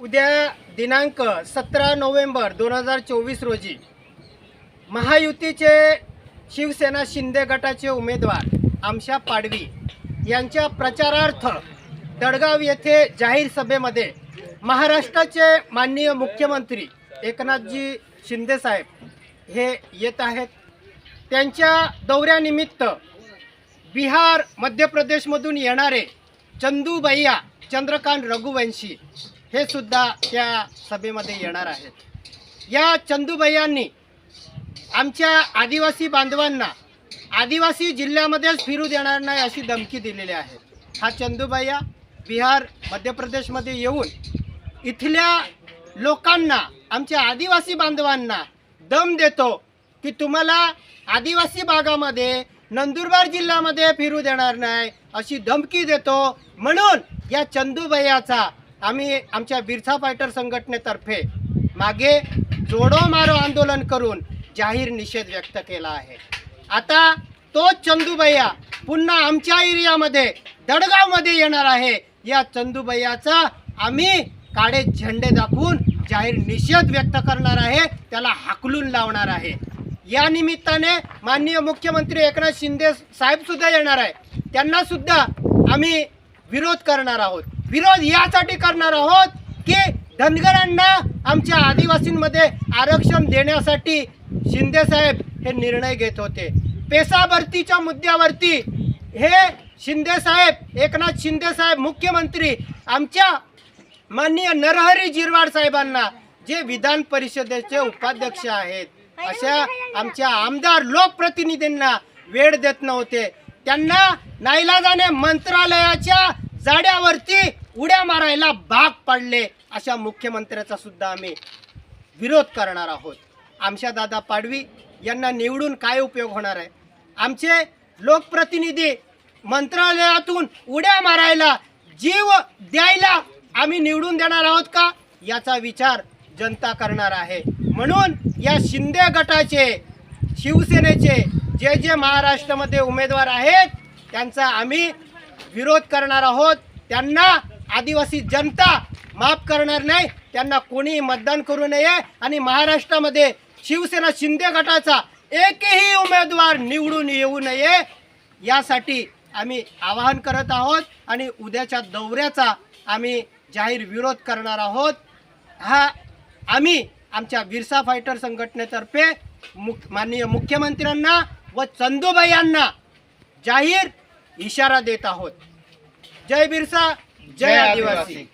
उद्या दिनांक सतरा नोव्हेंबर दोन हजार चोवीस रोजी महायुतीचे शिवसेना शिंदे गटाचे उमेदवार आमशा पाडवी यांच्या प्रचारार्थ दडगाव येथे जाहीर सभेमध्ये महाराष्ट्राचे माननीय मुख्यमंत्री एकनाथजी शिंदेसाहेब हे येत आहेत. त्यांच्या दौऱ्यानिमित्त बिहार मध्य प्रदेशमधून येणारे चंदूबैया चंद्रकांत रघुवंशी हे सुद्धा त्या सभेमध्ये येणार आहेत. या चंदूबैयांनी आमच्या आदिवासी बांधवांना आदिवासी जिल्ह्यामध्येच फिरू देणार नाही अशी धमकी दिलेली आहे. हा चंदूबैया बिहार मध्य प्रदेशमध्ये येऊन इथल्या लोकांना आमच्या आदिवासी बांधवांना दम देतो की तुम्हाला आदिवासी भागामध्ये नंदुरबार जिल्ह्यामध्ये फिरू देणार नाही अशी धमकी देतो. म्हणून या चंदूबैयाचा आम्ही आमच्या बिरसा फायटर संघटनेतर्फे मागे जोडो मारो आंदोलन करून जाहीर निषेध व्यक्त केला आहे. आता तोच चंदूबैया पुन्हा आमच्या एरियामध्ये दडगावमध्ये येणार आहे. या चंदूबैयाचा आम्ही काळे झेंडे दाखवून जाहीर निषेध व्यक्त करणार आहे. त्याला हाकलून लावणार आहे. या निमित्ताने माननीय मुख्यमंत्री एकनाथ शिंदे साहेबसुद्धा येणार आहे. त्यांनासुद्धा आम्ही विरोध करणार आहोत. विरोध यासाठी करणार आहोत की धनगरांना आमच्या आदिवासींमध्ये आरक्षण देण्यासाठी शिंदेसाहेब हे निर्णय घेत होते. पेसा भरतीच्या मुद्द्यावरती हे शिंदेसाहेब एकनाथ शिंदेसाहेब मुख्यमंत्री आमच्या माननीय नरहरी जिरवाड साहेबांना जे विधान परिषदेचे उपाध्यक्ष आहेत अशा आमच्या आमदार लोकप्रतिनिधींना वेळ देत नव्हते. त्यांना नाईलाजाने मंत्रालयाच्या जाड्यावरती उड्या मारायला भाग पडले अशा मुख्यमंत्र्याचा सुद्धा आम्ही विरोध करणार आहोत. आमच्या दादा पाडवी यांना निवडून काय उपयोग होणार आहे? आमचे लोकप्रतिनिधी मंत्रालयातून उड्या मारायला जीव द्यायला आम्ही निवडून देणार आहोत का? याचा विचार जनता करणार आहे. म्हणून या शिंदे गटाचे शिवसेनेचे जे जे महाराष्ट्रामध्ये उमेदवार आहेत त्यांचा आम्ही विरोध करणार आहोत. त्यांना आदिवासी जनता माफ करणार नाही. त्यांना कोणीही मतदान करू नये. आणि महाराष्ट्रामध्ये शिवसेना शिंदे गटाचा एकही उमेदवार निवडून येऊ नये यासाठी आम्ही आवाहन करत आहोत. आणि उद्याच्या दौऱ्याचा आम्ही जाहीर विरोध करणार आहोत. हा आम्ही आमच्या बिरसा फायटर संघटनेतर्फे मुख माननीय मुख्यमंत्र्यांना व चंदूबाई यांना जाहीर इशारा देत आहोत. जय बिरसा जय आदिवासी.